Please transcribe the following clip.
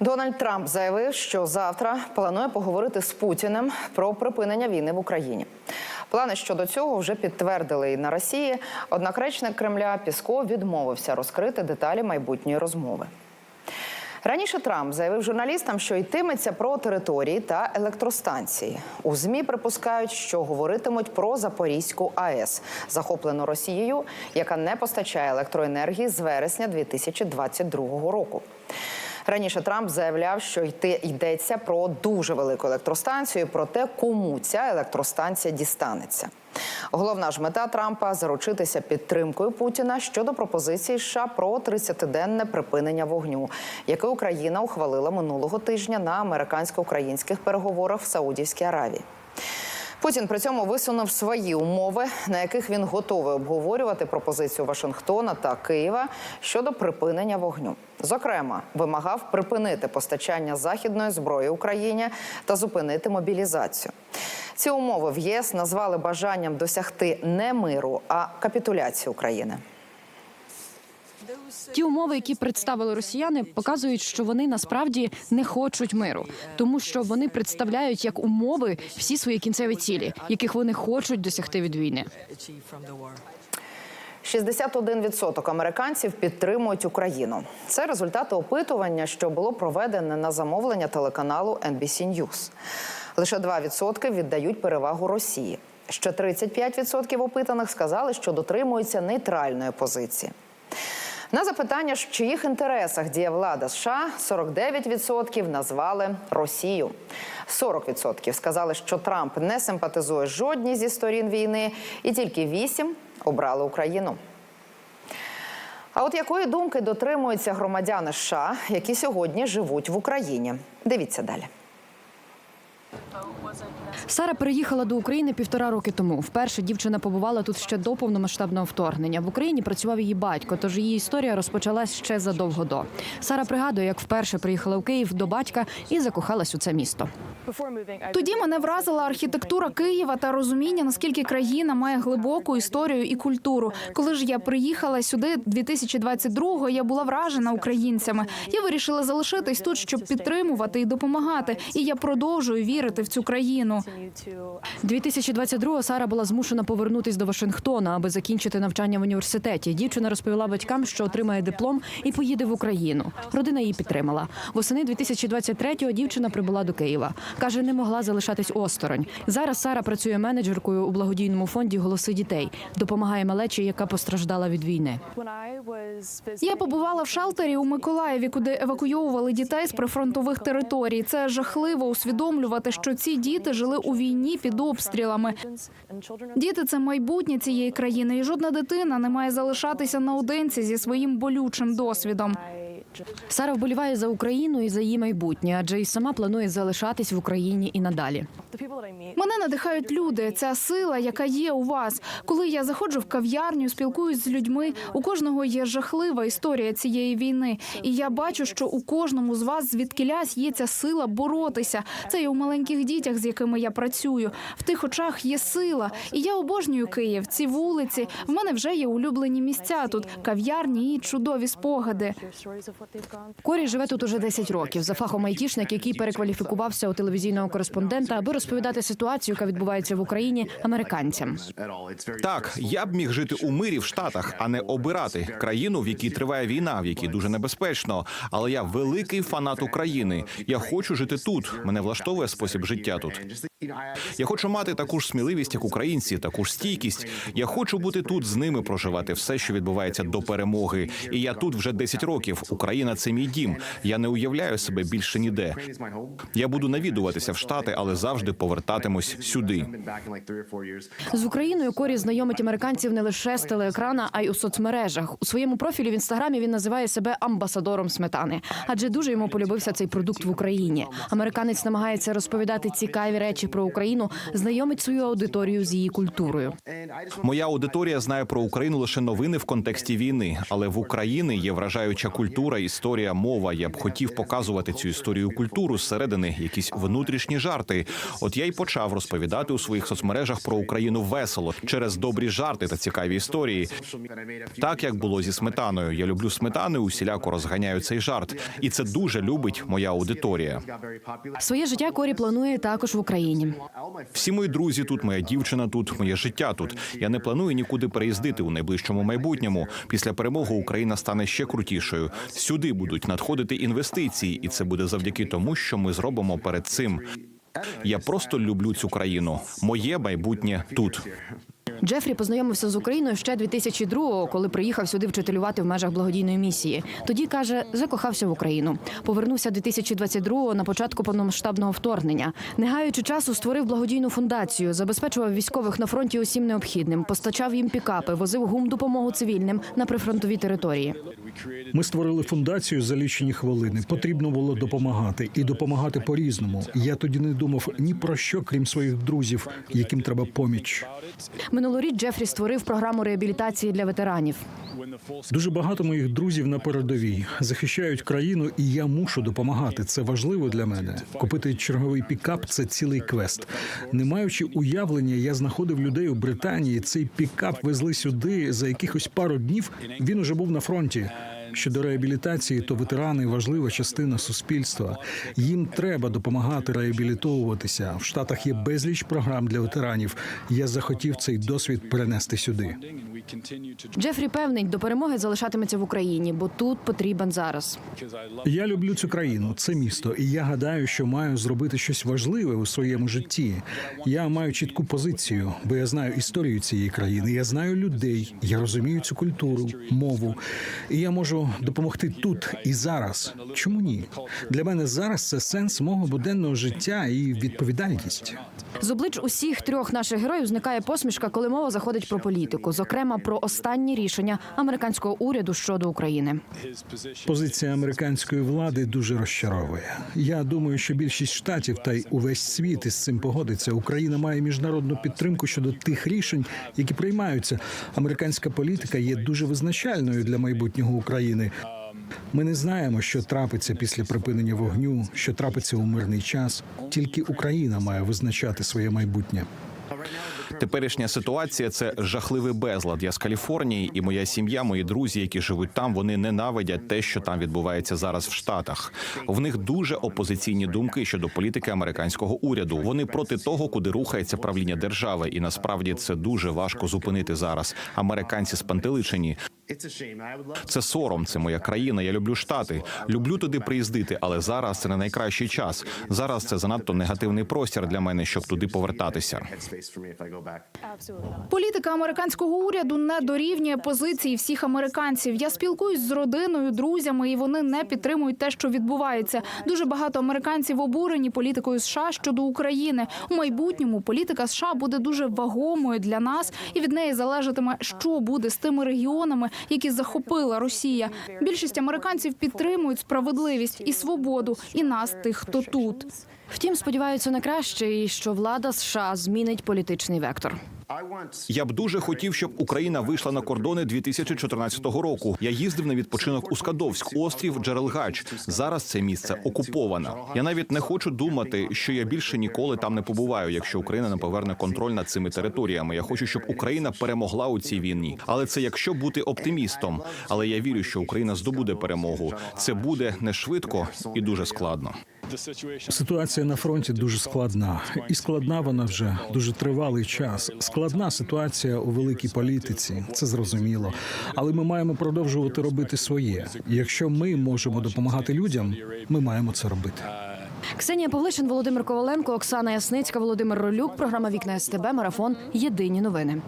Дональд Трамп заявив, що завтра планує поговорити з Путіним про припинення війни в Україні. Плани щодо цього вже підтвердили і на Росії. Однак речник Кремля Пісков відмовився розкрити деталі майбутньої розмови. Раніше Трамп заявив журналістам, що йтиметься про території та електростанції. У змі припускають, що говоритимуть про Запорізьку АЕС, захоплену Росією, яка не постачає електроенергії з вересня 2022 року. Раніше Трамп заявляв, що йти йдеться про дуже велику електростанцію, про те, кому ця електростанція дістанеться. Головна ж мета Трампа заручитися підтримкою Путіна щодо пропозиції США про 30-денне припинення вогню, яке Україна ухвалила минулого тижня на американсько-українських переговорах в Саудівській Аравії. Путін при цьому висунув свої умови, на яких він готовий обговорювати пропозицію Вашингтона та Києва щодо припинення вогню. Зокрема, вимагав припинити постачання західної зброї Україні та зупинити мобілізацію. Ці умови в ЄС назвали бажанням досягти не миру, а капітуляції України. Ті умови, які представили росіяни, показують, що вони насправді не хочуть миру, тому що вони представляють як умови всі свої кінцеві цілі, яких вони хочуть досягти від війни. 61% американців підтримують Україну. Це результати опитування, що було проведене на замовлення телеканалу NBC News. Лише 2% віддають перевагу Росії. Ще 35% опитаних сказали, що дотримуються нейтральної позиції. На запитання, в чиїх інтересах діє влада США, 49% назвали Росію. 40% сказали, що Трамп не симпатизує жодній зі сторін війни, і тільки 8% обрали Україну. А от якої думки дотримуються громадяни США, які сьогодні живуть в Україні? Дивіться далі. Сара переїхала до України півтора роки тому. Вперше дівчина побувала тут ще до повномасштабного вторгнення. В Україні працював її батько, тож її історія розпочалась ще задовго до. Сара пригадує, як вперше приїхала в Київ до батька і закохалась у це місто. Тоді мене вразила архітектура Києва та розуміння, наскільки країна має глибоку історію і культуру. Коли ж я приїхала сюди 2022-го, я була вражена українцями. Я вирішила залишитись тут, щоб підтримувати і допомагати. І я продовжую вірити в цю країну. 2022-го Сара була змушена повернутись до Вашингтона, аби закінчити навчання в університеті. Дівчина розповіла батькам, що отримає диплом і поїде в Україну. Родина її підтримала. Восени 2023-го дівчина прибула до Києва. каже, не могла залишатись осторонь. Зараз Сара працює менеджеркою у благодійному фонді Голоси дітей, допомагає малечі, яка постраждала від війни. Я побувала в шалтері у Миколаєві, куди евакуйовували дітей з прифронтових територій. Це жахливо усвідомлювати, що ці діти жили у війні під обстрілами. Діти це майбутнє цієї країни, і жодна дитина не має залишатися наодинці зі своїм болючим досвідом. Сара вболіває за Україну і за її майбутнє, адже і сама планує залишатись в Україні і надалі. Мене надихають люди, ця сила, яка є у вас. Коли я заходжу в кав'ярню, спілкуюсь з людьми, у кожного є жахлива історія цієї війни. І я бачу, що у кожному з вас звідкілясь є ця сила боротися. Це і у маленьких дітях, з якими я працюю. В тих очах є сила. І я обожнюю Київ. Ці вулиці. В мене вже є улюблені місця тут, кав'ярні і чудові спогади. Корі живе тут уже 10 років. За фахом айтішник, який перекваліфікувався у телевізійного кореспондента, аби розповідати ситуацію, яка відбувається в Україні американцям. Так, я б міг жити у мирі в Штатах, а не обирати країну, в якій триває війна, в якій дуже небезпечно. Але я великий фанат України. Я хочу жити тут. Мене влаштовує спосіб життя тут. Я хочу мати таку ж сміливість, як українці, таку ж стійкість. Я хочу бути тут з ними, проживати все, що відбувається до перемоги. І я тут вже 10 років. Україна це мій дім. Я не уявляю себе більше ніде. Я буду навідуватися в штати, але завжди повертатимусь сюди. З Україною Корі знайомить американців не лише з телеекрана, а й у соцмережах. У своєму профілі в інстаграмі він називає себе амбасадором сметани, адже дуже йому полюбився цей продукт в Україні. Американець намагається розповідати цікаві речі передачі про Україну знайомить свою аудиторію з її культурою. Моя аудиторія знає про Україну лише новини в контексті війни, але в Україні є вражаюча культура, історія, мова. Я б хотів показувати цю історію культуру зсередини, якісь внутрішні жарти. От я й почав розповідати у своїх соцмережах про Україну весело через добрі жарти та цікаві історії. Так як було зі сметаною. Я люблю сметани, усіляко розганяю цей жарт, і це дуже любить моя аудиторія. Своє життя Корі планує також в Україні. Всі мої друзі тут, моя дівчина тут, моє життя тут. Я не планую нікуди переїздити у найближчому майбутньому. Після перемоги Україна стане ще крутішою. Сюди будуть надходити інвестиції, і це буде завдяки тому, що ми зробимо перед цим. Я просто люблю цю країну. Моє майбутнє тут. Джефрі познайомився з Україною ще 2002-го, коли приїхав сюди вчителювати в межах благодійної місії. Тоді каже, закохався в Україну. Повернувся 2022-го на початку повномасштабного вторгнення. Не гаючи часу, створив благодійну фундацію, забезпечував військових на фронті усім необхідним, постачав їм пікапи, возив гум допомогу цивільним на прифронтові території. Ми створили фундацію за лічені хвилини. Потрібно було допомагати і допомагати по-різному. Я тоді не думав ні про що, крім своїх друзів, яким треба поміч. Минулоріч Джефрі створив програму реабілітації для ветеранів. Дуже багато моїх друзів на передовій захищають країну, і я мушу допомагати. Це важливо для мене. Купити черговий пікап це цілий квест. Не маючи уявлення, я знаходив людей у Британії. Цей пікап везли сюди за якихось пару днів. Він уже був на фронті. Щодо реабілітації, то ветерани важлива частина суспільства. Їм треба допомагати реабілітовуватися. В Штатах є безліч програм для ветеранів. Я захотів цей досвід перенести сюди. Джефрі певний, до перемоги залишатиметься в Україні, бо тут потрібен зараз. Я люблю цю країну, це місто, і я гадаю, що маю зробити щось важливе у своєму житті. Я маю чітку позицію, бо я знаю історію цієї країни. Я знаю людей, я розумію цю культуру, мову, і я можу допомогти тут і зараз. Чому ні? Для мене зараз це сенс мого буденного життя і відповідальність. З облич усіх трьох наших героїв зникає посмішка, коли мова заходить про політику, зокрема про останні рішення американського уряду щодо України. Позиція американської влади дуже розчаровує. Я думаю, що більшість штатів та й увесь світ із цим погодиться. Україна має міжнародну підтримку щодо тих рішень, які приймаються. Американська політика є дуже визначальною для майбутнього України. Ми не знаємо, що трапиться після припинення вогню, що трапиться у мирний час. Тільки Україна має визначати своє майбутнє. Теперішня ситуація це жахливий безлад. Я з Каліфорнії, і моя сім'я, мої друзі, які живуть там, вони ненавидять те, що там відбувається зараз в Штатах. В них дуже опозиційні думки щодо політики американського уряду. Вони проти того, куди рухається правління держави, і насправді це дуже важко зупинити зараз. Американці спантеличені. Це сором, це моя країна. Я люблю штати. Люблю туди приїздити, але зараз це не найкращий час. Зараз це занадто негативний простір для мене, щоб туди повертатися. Політика американського уряду не дорівнює позиції всіх американців. Я спілкуюсь з родиною, друзями, і вони не підтримують те, що відбувається. Дуже багато американців обурені політикою США щодо України. У майбутньому політика США буде дуже вагомою для нас, і від неї залежатиме, що буде з тими регіонами, які захопила Росія. Більшість американців підтримують справедливість і свободу, і нас, тих, хто тут. Втім, сподіваються на краще, і що влада США змінить політичний вектор. Я б дуже хотів, щоб Україна вийшла на кордони 2014 року. Я їздив на відпочинок у Скадовськ, острів Джерелгач. Зараз це місце окуповане. Я навіть не хочу думати, що я більше ніколи там не побуваю, якщо Україна не поверне контроль над цими територіями. Я хочу, щоб Україна перемогла у цій війні. Але це якщо бути оптимістом. Але я вірю, що Україна здобуде перемогу. Це буде не швидко і дуже складно. Ситуація на фронті дуже складна, і складна вона вже дуже тривалий час. Складна ситуація у великій політиці, це зрозуміло. Але ми маємо продовжувати робити своє. Якщо ми можемо допомагати людям, ми маємо це робити. Ксенія Павлишин, Володимир Коваленко, Оксана Ясницька, Володимир Ролюк. Програма Вікна СТБ. Марафон. Єдині новини.